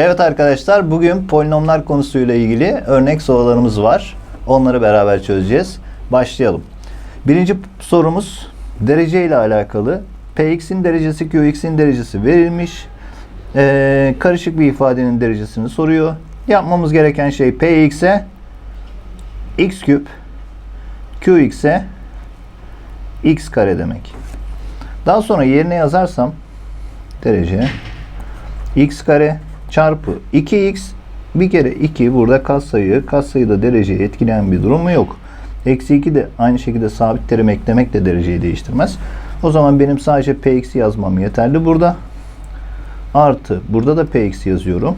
Evet arkadaşlar bugün polinomlar konusuyla ilgili örnek sorularımız var. Onları beraber çözeceğiz. Başlayalım. Birinci sorumuz derece ile alakalı. Px'in derecesi Qx'in derecesi verilmiş. Ee, karışık bir ifadenin derecesini soruyor. Yapmamız gereken şey Px'e x küp Qx'e x kare demek. Daha sonra yerine yazarsam derece x kare çarpı 2x bir kere 2 burada katsayı katsayıda dereceyi etkileyen bir durumu yok. Eksi 2 de aynı şekilde sabit terim eklemek de dereceyi değiştirmez. O zaman benim sadece px yazmam yeterli burada. Artı burada da px yazıyorum.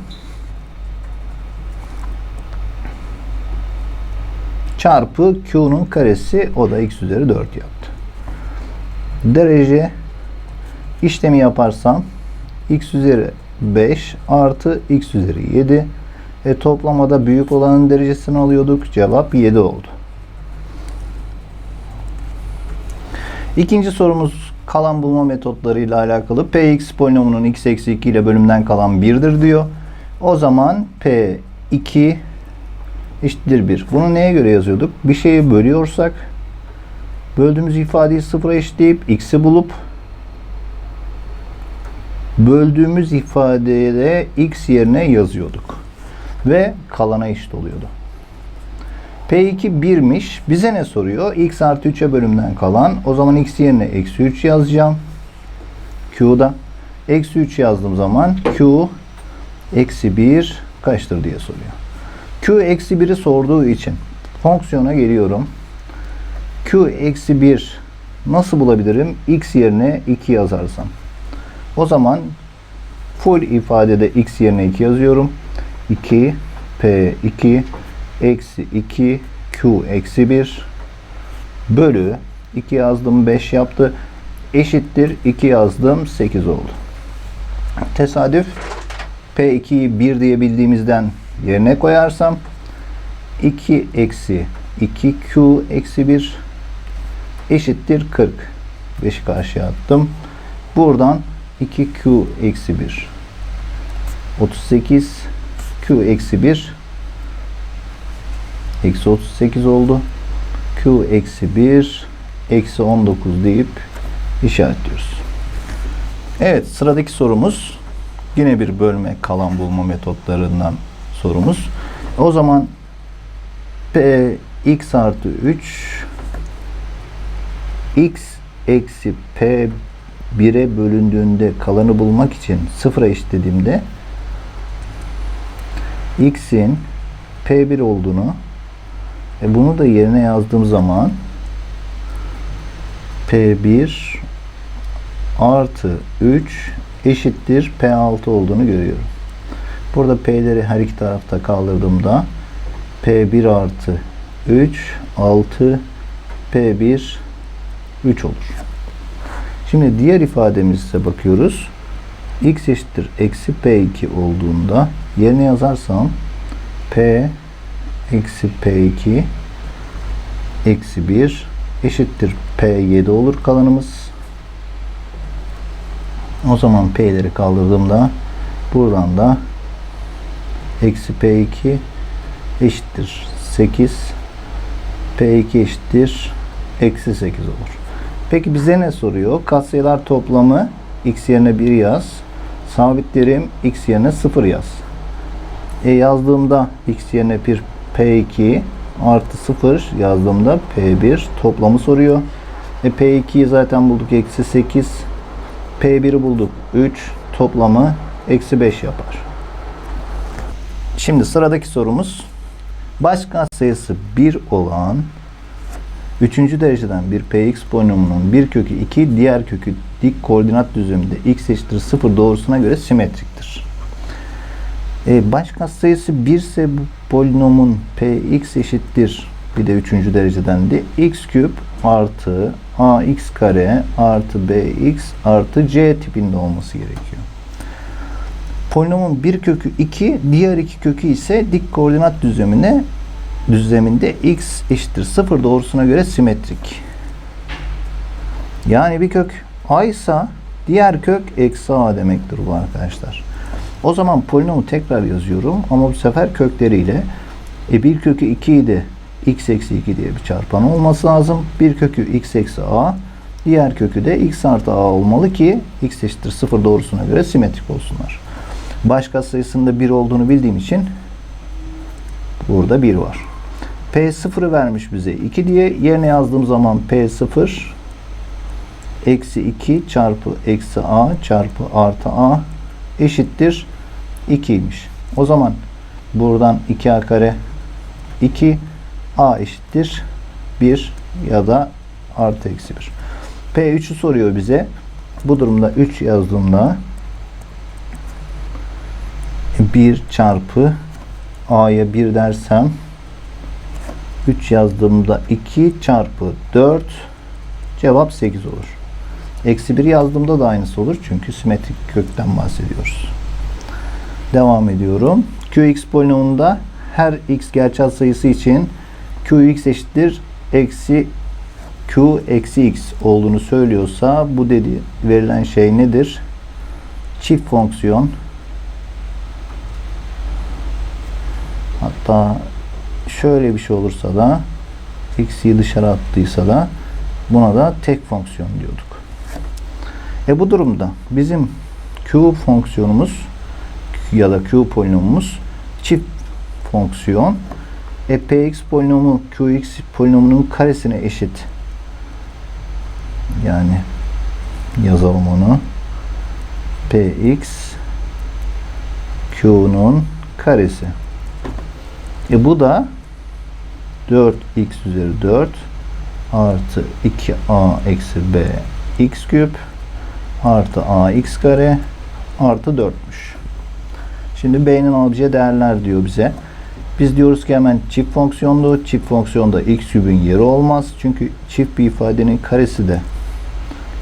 Çarpı q'nun karesi o da x üzeri 4 yaptı. Derece işlemi yaparsam x üzeri 5 artı x üzeri 7. E, toplamada büyük olanın derecesini alıyorduk. Cevap 7 oldu. İkinci sorumuz kalan bulma metotlarıyla alakalı. Px polinomunun x eksi 2 ile bölümden kalan 1'dir diyor. O zaman P2 eşittir 1. Bunu neye göre yazıyorduk? Bir şeyi bölüyorsak böldüğümüz ifadeyi sıfıra eşitleyip x'i bulup böldüğümüz ifadeye de x yerine yazıyorduk. Ve kalana eşit oluyordu. P2 1'miş. Bize ne soruyor? x artı 3'e bölümden kalan. O zaman x yerine eksi 3 yazacağım. Q'da. Eksi 3 yazdığım zaman Q eksi 1 kaçtır diye soruyor. Q eksi 1'i sorduğu için fonksiyona geliyorum. Q eksi 1 nasıl bulabilirim? x yerine 2 yazarsam. O zaman full ifadede x yerine 2 yazıyorum. 2 p2 eksi 2 q eksi 1 bölü 2 yazdım 5 yaptı. Eşittir 2 yazdım 8 oldu. Tesadüf p2'yi 1 diye bildiğimizden yerine koyarsam 2 eksi 2q eksi 1 eşittir 40. 5'i karşıya attım. Buradan 2q eksi 1 38 q eksi 1 eksi 38 oldu. q eksi 1 eksi 19 deyip işaretliyoruz. Evet sıradaki sorumuz yine bir bölme kalan bulma metotlarından sorumuz. O zaman p x artı 3 x eksi p 1'e bölündüğünde kalanı bulmak için sıfıra eşitlediğimde x'in p1 olduğunu e bunu da yerine yazdığım zaman p1 artı 3 eşittir p6 olduğunu görüyorum. Burada p'leri her iki tarafta kaldırdığımda p1 artı 3 6 p1 3 olur. Şimdi diğer ifademize bakıyoruz. x eşittir eksi p2 olduğunda yerine yazarsam p eksi p2 eksi 1 eşittir p7 olur kalanımız. O zaman p'leri kaldırdığımda buradan da eksi p2 eşittir 8 p2 eşittir eksi 8 olur. Peki bize ne soruyor? Katsayılar toplamı x yerine 1 yaz. Sabitlerim x yerine 0 yaz. E yazdığımda x yerine bir p2 artı 0 yazdığımda p1 toplamı soruyor. E p2'yi zaten bulduk eksi 8. p1'i bulduk 3 toplamı eksi 5 yapar. Şimdi sıradaki sorumuz başka sayısı 1 olan Üçüncü dereceden bir px polinomunun bir kökü 2 diğer kökü dik koordinat düzleminde x eşittir 0 doğrusuna göre simetriktir. E, baş katsayısı 1 ise bu polinomun px eşittir bir de üçüncü dereceden de x küp artı ax kare artı bx artı c tipinde olması gerekiyor. Polinomun bir kökü 2, diğer iki kökü ise dik koordinat düzlemine düzleminde x eşittir 0 doğrusuna göre simetrik. Yani bir kök a ise diğer kök eksi a demektir bu arkadaşlar. O zaman polinomu tekrar yazıyorum ama bu sefer kökleriyle. E bir kökü 2 idi. x eksi 2 diye bir çarpan olması lazım. Bir kökü x eksi a. Diğer kökü de x artı a olmalı ki x eşittir 0 doğrusuna göre simetrik olsunlar. Başka sayısında 1 olduğunu bildiğim için burada 1 var. P0'ı vermiş bize 2 diye yerine yazdığım zaman P0 eksi 2 çarpı eksi a çarpı artı a eşittir 2'ymiş. O zaman buradan 2a kare 2 a eşittir 1 ya da artı eksi 1. P3'ü soruyor bize. Bu durumda 3 yazdığımda 1 çarpı a'ya 1 dersem 3 yazdığımda 2 çarpı 4 cevap 8 olur. Eksi 1 yazdığımda da aynısı olur. Çünkü simetrik kökten bahsediyoruz. Devam ediyorum. Qx polinomunda her x gerçel sayısı için Qx eşittir eksi Q eksi x olduğunu söylüyorsa bu dedi verilen şey nedir? Çift fonksiyon. Hatta şöyle bir şey olursa da x'i dışarı attıysa da buna da tek fonksiyon diyorduk. E bu durumda bizim q fonksiyonumuz ya da q polinomumuz çift fonksiyon. E px polinomu qx polinomunun karesine eşit. Yani yazalım onu. px q'nun karesi. E bu da 4x üzeri 4 artı 2a eksi b x küp artı ax kare artı 4'müş. Şimdi b'nin alabileceği değerler diyor bize. Biz diyoruz ki hemen çift fonksiyonlu. Çift fonksiyonda x kübün yeri olmaz. Çünkü çift bir ifadenin karesi de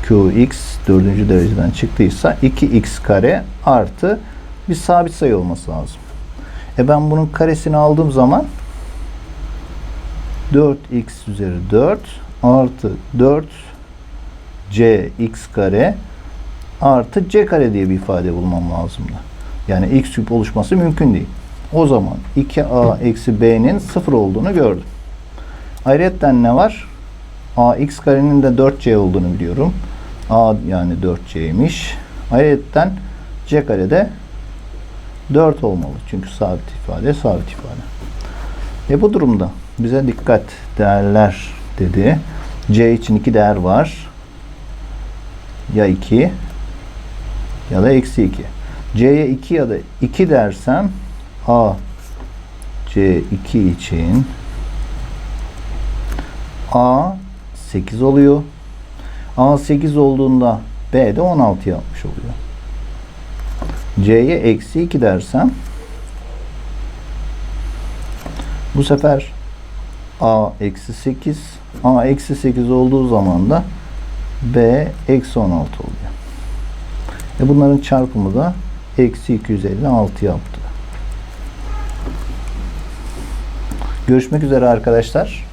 qx dördüncü dereceden çıktıysa 2x kare artı bir sabit sayı olması lazım. E ben bunun karesini aldığım zaman 4x üzeri 4 artı 4 c x kare artı c kare diye bir ifade bulmam lazımdı. Yani x küp oluşması mümkün değil. O zaman 2a eksi b'nin sıfır olduğunu gördüm. Ayrıca ne var? ax karenin de 4c olduğunu biliyorum. a yani 4c'ymiş. Ayrıca c kare de 4 olmalı. Çünkü sabit ifade sabit ifade. E bu durumda bize dikkat değerler dedi. C için iki değer var. Ya 2 ya da eksi 2. C'ye 2 ya da 2 dersem A C2 için A 8 oluyor. A 8 olduğunda B de 16 yapmış oluyor. C'ye eksi 2 dersem bu sefer A eksi 8 A eksi 8 olduğu zaman da B eksi 16 oluyor. E bunların çarpımı da eksi 256 yaptı. Görüşmek üzere arkadaşlar.